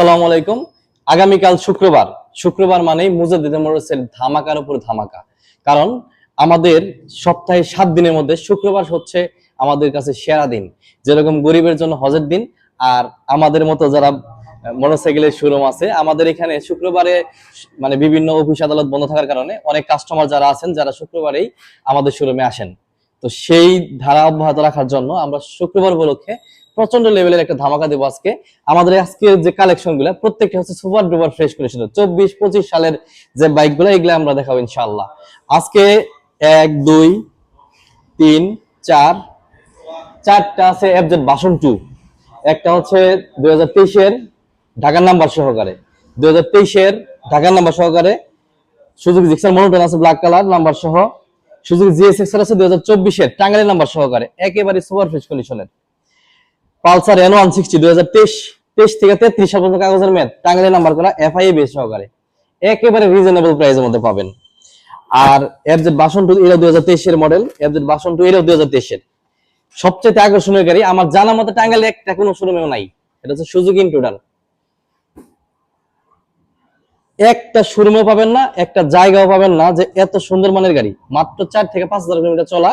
আসসালামু আলাইকুম। আগামীকাল শুক্রবার। শুক্রবার মানেই মুজাদ্দিদ মোটরসের ধামাকার উপর ধামাকা। কারণ আমাদের সপ্তাহে সাত দিনের মধ্যে শুক্রবার হচ্ছে আমাদের কাছে সেরা দিন। যেরকম গরিবের জন্য হজের দিন, আর আমাদের মতো যারা মোটরসাইকেলের শোরুম আছে, আমাদের এখানে শুক্রবারে মানে বিভিন্ন অফিস আদালত বন্ধ থাকার কারণে অনেক কাস্টমার যারা আছেন, যারা শুক্রবারেই আমাদের শোরুমে আসেন। তো সেই ধারা অব্যাহত রাখার জন্য আমরা শুক্রবার উপলক্ষে প্রচণ্ড লেভেলের একটা ধামাকা দেবো আজকে। আমাদের আজকে যে কালেকশনগুলো, প্রত্যেকটা হচ্ছে সুপার ডুপার ফ্রেশ কন্ডিশন চব্বিশ, পঁচিশ সালের যে বাইকগুলো, এগুলো আমরা দেখাবো ইনশাল্লাহ আজকে এক, দুই, তিন, চার, চারটা আছে এফজেড বাসন টু একটা হচ্ছে দুই হাজার তেইশের ঢাকার নাম্বার সহকারে। দুই হাজার তেইশের ঢাকার নাম্বার সহকারে সুযোগ জিক্সার মনোটন আছে ব্ল্যাক কালার নাম্বার সহ। সুযোগ জিএসএক্স আছে দুই হাজার চব্বিশের টাঙ্গাইলের নাম্বার সহকারে। একেবারে সুপার ফ্রেশ কন্ডিশনের পালসার এন ওয়ান সিক্সটি দুই হাজার তেইশ তেইশ থেকে তেত্রিশ পর্যন্ত কাগজের মেয়াদ টাঙ্গাইলের নাম্বার করা এফআইএ বেস সহকারে। একেবারে রিজনেবল প্রাইসের মধ্যে পাবেন। আর এফজেড বাসন টু এরা দুই হাজার তেইশের মডেল এফজেড বাসন টু এরাও দুই হাজার তেইশের। সবচেয়ে আকর্ষণীয় গাড়ি আমার জানা মতে টাঙ্গাইলে একটা কোনো শোরুমেও নাই। এটা হচ্ছে সুযোগ ইন্টুডার একটা শোরুমও পাবেন না, একটা জায়গাও পাবেন না যে এত সুন্দর মানের গাড়ি। মাত্র চার থেকে পাঁচ হাজার কিলোমিটার চলা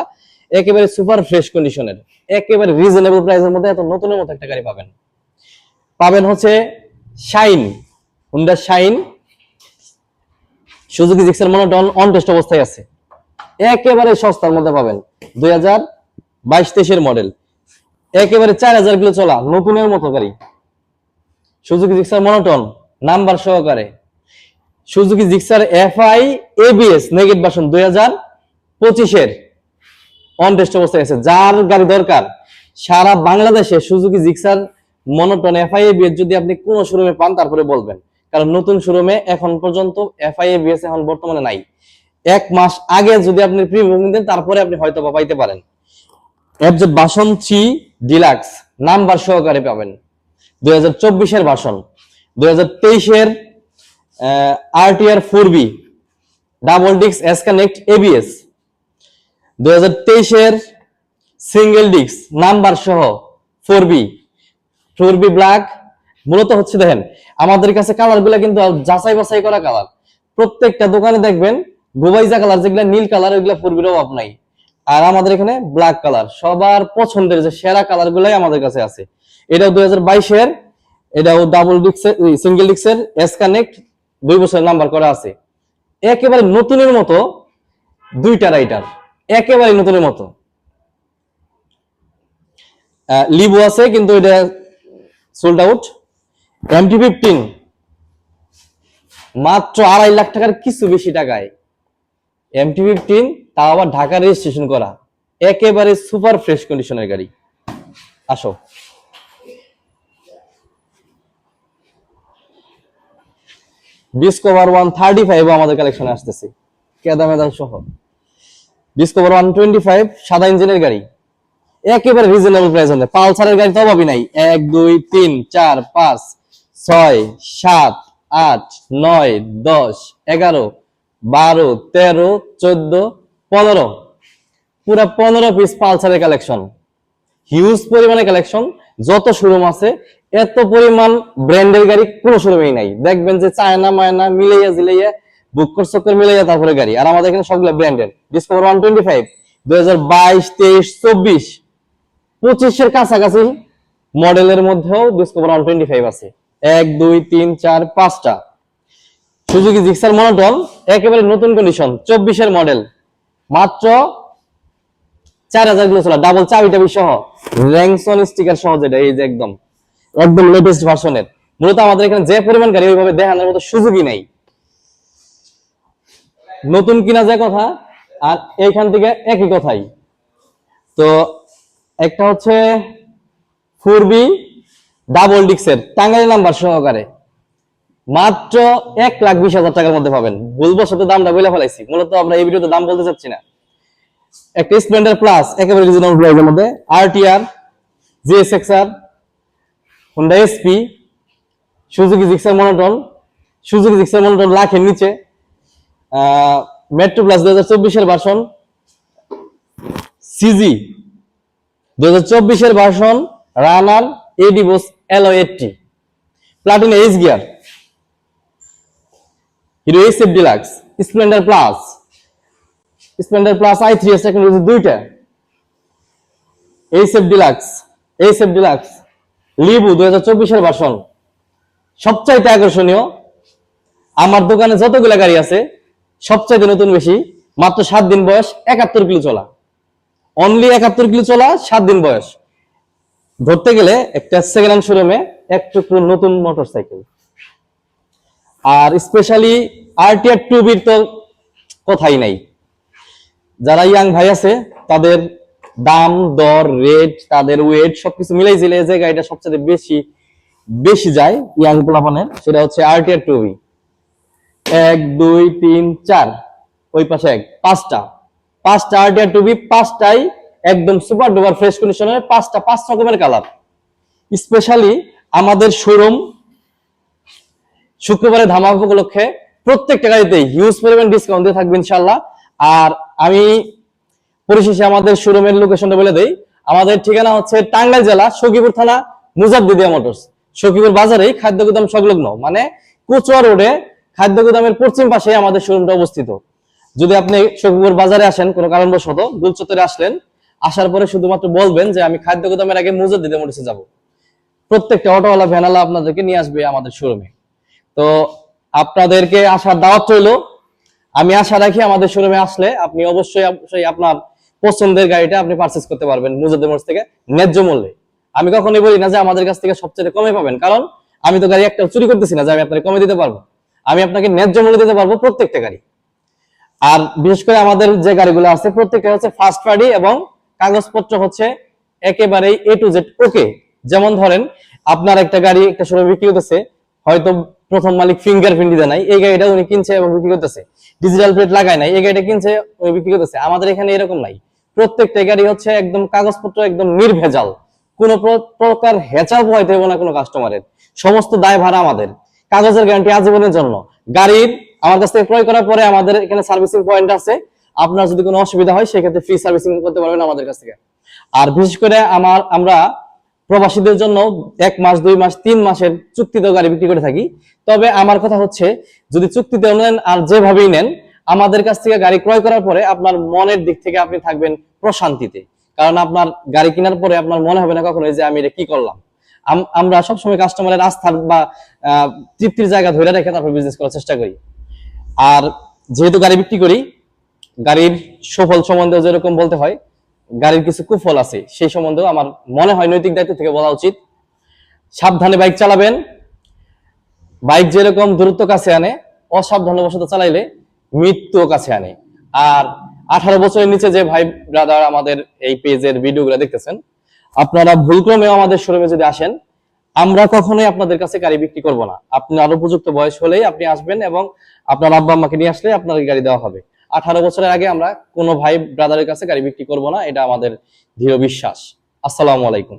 একেবারে সুপার ফ্রেশ কন্ডিশনের একেবারে রিজনেবল প্রাইসের মধ্যে এত নতুনের মতো একটা গাড়ি পাবেন। পাবেন হচ্ছে Shine Honda Shine Suzuki Gixxer monotone on test অবস্থায় আছে। একেবারে সস্তার মধ্যে পাবেন দুই হাজার বাইশ তেইশের মডেল একেবারে চার হাজার কিলো চলা নতুনের মতো গাড়ি। সুজুকি জিক্সার মনোটন নাম্বার সহকারে সুজুকি জিক্সার এফআই এবিএস নেগেট ভার্সন দুই হাজার পঁচিশের। অন টেস্ট অবস্থায় আছে। যার গাড়ি দরকার, সারা বাংলাদেশে Suzuki, Gixxer, monotone FI ABS যদি আপনি কোনো শোরুমে পান, তারপরে বলবেন। কারণ নতুন শোরুমে এখন পর্যন্ত এফআই এবিএস এখন বর্তমানে নাই। এক মাস আগে যদি আপনি প্রি বুকিং দেন তারপরে আপনি হয়তো বা পাইতে পারেন। এফজেড বাসন থ্রি ডিলাক্স, নাম্বার সহকারে পাবেন। দুই হাজার চব্বিশের বাসন দুই হাজার তেইশের আরটিআর ফোর বি ডাবল ডিক্স এস কানেক্ট এবিএস দুই তেইশের সিঙ্গেল ডিক্স নাম্বার সহ four B four B black মূলত হচ্ছে দেখেন, আমাদের কাছে কালারগুলা কিন্তু যাচাই বাছাই করা কালার প্রত্যেকটা দোকানে দেখবেন, গোবাইজা কালার যেগুলা, নীল কালার ওইগুলা ফোর বির অভাব নাই। আর আমাদের এখানে ব্ল্যাক কালার সবার পছন্দের যে সেরা কালার গুলাই আমাদের কাছে আছে। এটাও দুই হাজার বাইশের, এটাও ডাবল ডিক্সের সিঙ্গেল ডিক্সের এস কানেক্ট দুই বছরের নাম্বার করা আছে। একেবারে নতুনের মতো দুইটা রাইটার একেবারে নতুনের মতো। লিবো আছে, কিন্তু এটা সোল্ড আউট এমটি ফিফটিন মাত্র আড়াই লাখ টাকার কিছু বেশি টাকায়। এমটি ফিফটিন তাও আবার ঢাকা রেজিস্ট্রেশন করা। একেবারে সুপার ফ্রেশ কন্ডিশনের গাড়ি। আসো। ডিসকভার ওয়ান থার্টি ফাইভ আমাদের কালেকশনে আসতেছে। কেদা মেদান সহ। ডিসকভার ওয়ান টোয়েন্টি ফাইভ সাদা ইঞ্জিনের গাড়ি। একেবারে রিজনেবল প্রাইস হলে পালসারের গাড়ি তো অভাবই নাই। এক, দুই, তিন, চার, পাঁচ, ছয়, সাত, আট, নয়, দশ, এগারো, বারো, তেরো, চোদ্দ, পনেরো। পুরো পনেরো পিস পালসারের কালেকশন হিউজ পরিমাণে কালেকশন যত শোরুম আছে, এত পরিমাণ ব্র্যান্ডের গাড়ি কোনো শোরুমেই নাই। দেখবেন যে চায়না, মায়না মিলাইয়া জিলাইয়া বুক চক্কর মিলাইয়া তারপরে গাড়ি। আর আমাদের এখানে সবগুলো branded Discover one twenty five দুই হাজার বাইশ, তেইশ, চব্বিশ। পঁচিশের কাছাকাছি মডেলের মধ্যেও ডিসকভার ওয়ান টোয়েন্টি ফাইভ আছে। এক, দুই, তিন, চার, পাঁচটা। সুজুকি জিক্সার মনোটন একেবারে নতুন কন্ডিশন চব্বিশের মডেল মাত্র চার হাজার কিলো চলা ডাবল চাবি টাবি সহ। র্যাংসন স্টিকার সহ যেটা, এই যে একদম। একদম লেটেস্ট ভার্সনের মূলত আমাদের এখানে যে পরিমাণ গাড়ি ওইভাবে দেখানোর মতো সুযোগই নাই। নতুন কিনা যে কথা, আর এইখান থেকে একই কথাই। তো একটা হচ্ছে ফোর বি ডাবল ডিক্সের টাঙ্গাইল নাম্বার সহকারে। মাত্র এক লাখ বিশ হাজার টাকার মধ্যে পাবেন। বলব সাথে দামটা বলে ফেলাইছি। মূলত আমরা এই ভিডিওতে দাম বলতে চাচ্ছি না। একটা স্প্লেন্ডার প্লাস, একেবারে রিজনেবল প্রাইসের মধ্যে। RTR GSXR Honda SP Suzuki Gixxer monotone Suzuki Gixxer monotone লাখের নিচে। মেট্রো প্লাস দুই হাজার ভার্সন সিজি দুই হাজার ভার্সন রানার এডিবোস LO eighty Platina H gear Hero H F Deluxe Splendor plus Splendor plus I three second technology দুইটা H F Deluxe H F Deluxe লিবু দুই হাজার চব্বিশের ভার্সন সবচাইতে আকর্ষণীয়, আমার দোকানে যতগুলো গাড়ি আছে সবচাইতে নতুন বেশি, মাত্র সাত দিন বয়স, একাত্তর কিলো চলা। অনলি একাত্তর কিলো চলা, সাত দিন বয়স। ধরতে গেলে একটা সেকেন্ড হ্যান্ড শোরুমে এক টুকরো নতুন মোটর সাইকেল আর স্পেশালি আরটিআর টু বির তো কথাই নাই। যারা ইয়াং ভাই আছে, তাদের দাম, দর রেট তাদের ওয়েট সবকিছু মিলাই জিলে যে গাড়িটা সবচেয়ে বেশি বেশি যায় ইয়াং পোলাপানের, সেটা হচ্ছে আরটিআর টু বি এক, দুই, তিন, চার। ওই পাশে এক। পাঁচটা। পাঁচটা আরটিআর টু বি পাঁচটাই একদম সুপার ডুপার ফ্রেশ কন্ডিশনের পাঁচটা, পাঁচ রকমের কালার স্পেশালি আমাদের শোরুম শুক্রবারে ধামাক উপলক্ষে প্রত্যেকটা গাড়িতে হিউজ পরিমাণ ডিসকাউন্ট দিয়ে থাকবে ইনশাল্লাহ আর আমি পরিশেষে আমাদের শোরুমের লোকেশনটা বলে দেই। আমাদের ঠিকানা হচ্ছে টাঙ্গাইল জেলা, সখীপুর থানা মুজাদ্দিদিয়া মোটরস। সখীপুর বাজারেই খাদ্য গুদাম সংলগ্ন। মানে কুচুয়া রোডে খাদ্য গুদামের পশ্চিম পাশে আমাদের শোরুমটা অবস্থিত। যদি আপনি সখীপুর বাজারে আসেন, কোনো কারণবশত দুল চত্বরে আসলেন, আসার পরে শুধুমাত্র বলবেন যে আমি খাদ্য গুদামের আগে মুজাদ্দিদিয়া মোটরসে যাব। প্রত্যেকটা অটোওয়ালা ভ্যানালা আপনাদেরকে নিয়ে আসবে আমাদের শোরুমে। তো আপনাদেরকে আসার দাওয়াত রইল। আমি আশা রাখি আমাদের শোরুমে আসলে আপনি অবশ্যই অবশ্যই আপনার পছন্দের গাড়িটা আপনি পারচেজ করতে পারবেন মুজাদ্দিদ মোটরস থেকে ন্যায্য মূল্যে। আমি কখনোই বলি না যে আমাদের কাছ থেকে সবচেয়ে কমে পাবেন, কারণ আমি তো গাড়ি একটা চুরি করতেছি না যে আমি আপনাকে কমে দিতে পারব। আমি আপনাকে ন্যায্য মূল্যে দিতে পারব প্রত্যেকটা গাড়ি। আর বিশেষ করে আমাদের যে গাড়িগুলো আছে, প্রত্যেকটা হচ্ছে ফার্স্ট পার্টি এবং কাগজপত্র হচ্ছে একেবারেই এ টু জেড ওকে যেমন ধরেন, আপনার একটা গাড়ি একটা সময় বিক্রি করতেছে হয়তো প্রথম মালিক ফিঙ্গারপ্রিন্ট দিতে নাই, এই গাড়িটা উনি কিনছে এবং বিক্রি করতেছে। ডিজিটাল প্লেট লাগায় নাই, এই গাড়িটা কিনছে, উনি বিক্রি করতেছে। আমাদের এখানে এরকম নাই। প্রত্যেকটা গাড়ি হচ্ছে একদম কাগজপত্র একদম নির্ভেজাল। কোনো প্র- প্রকার হেঁচাল পোহাইতে হবে না কোনো কাস্টমারের সমস্ত দায় ভাড়া আমাদের। কাগজের গ্যারান্টি আজীবনের জন্য। গাড়ির আমার কাছ থেকে ক্রয় করার পরে আমাদের এখানে সার্ভিসিং পয়েন্ট আছে। আপনার যদি কোনো অসুবিধা হয়, সেক্ষেত্রে ফ্রি সার্ভিসিং করতে পারবেন আমাদের কাছ থেকে। আর বিশেষ করে আমার, আমরা প্রবাসীদের জন্য এক মাস, দুই মাস, তিন মাসের চুক্তিতে গাড়ি বিক্রি করে থাকি। তবে আমার কথা হচ্ছে, যদি চুক্তিতে নেন আর যেভাবেই নেন, আমাদের কাছ থেকে গাড়ি ক্রয় করার পরে আপনার মনের দিক থেকে আপনি থাকবেন প্রশান্তিতে। কারণ আপনার গাড়ি কেনার পরে আপনার মনে হবে না কখনো যে আমি এটা কি করলাম। আমরা সবসময় কাস্টমারের আস্থার বা তৃপ্তির জায়গা ধরে রেখে তারপর বিজনেস করার চেষ্টা করি। আর যেহেতু গাড়ি বিক্রি করি, গাড়ির সফল সম্বন্ধে যেরকম বলতে হয়, গাড়ির কিছু কুফল আছে, সেই সম্বন্ধেও আমার মনে হয় নৈতিক দায়িত্ব থেকে বলা উচিত। সাবধানে বাইক চালাবেন। বাইক যেরকম দূরত্ব কাছে আনে, অসাবধানবশত চালাইলে মৃত্যু কাছে আনে। আর আঠারো বছরের নিচে যে ভাই ব্রাদার আমাদের এই পেজের ভিডিওগুলো দেখতেছেন আপনারা ভুলক্রমেও আমাদের শোরুমে যদি আসেন, আমরা কখনোই আপনাদের কাছে গাড়ি বিক্রি করব না। আপনি আরও উপযুক্ত বয়স হলেই আপনি আসবেন এবং আপনার আব্বা আম্মাকে নিয়ে আসলে আপনার গাড়ি দেওয়া হবে। আঠারো বছরের আগে আমরা কোনো ভাই ব্রাদারের কাছে গাড়ি বিক্রি করব না, এটা আমাদের দৃঢ় বিশ্বাস। আসসালামু আলাইকুম।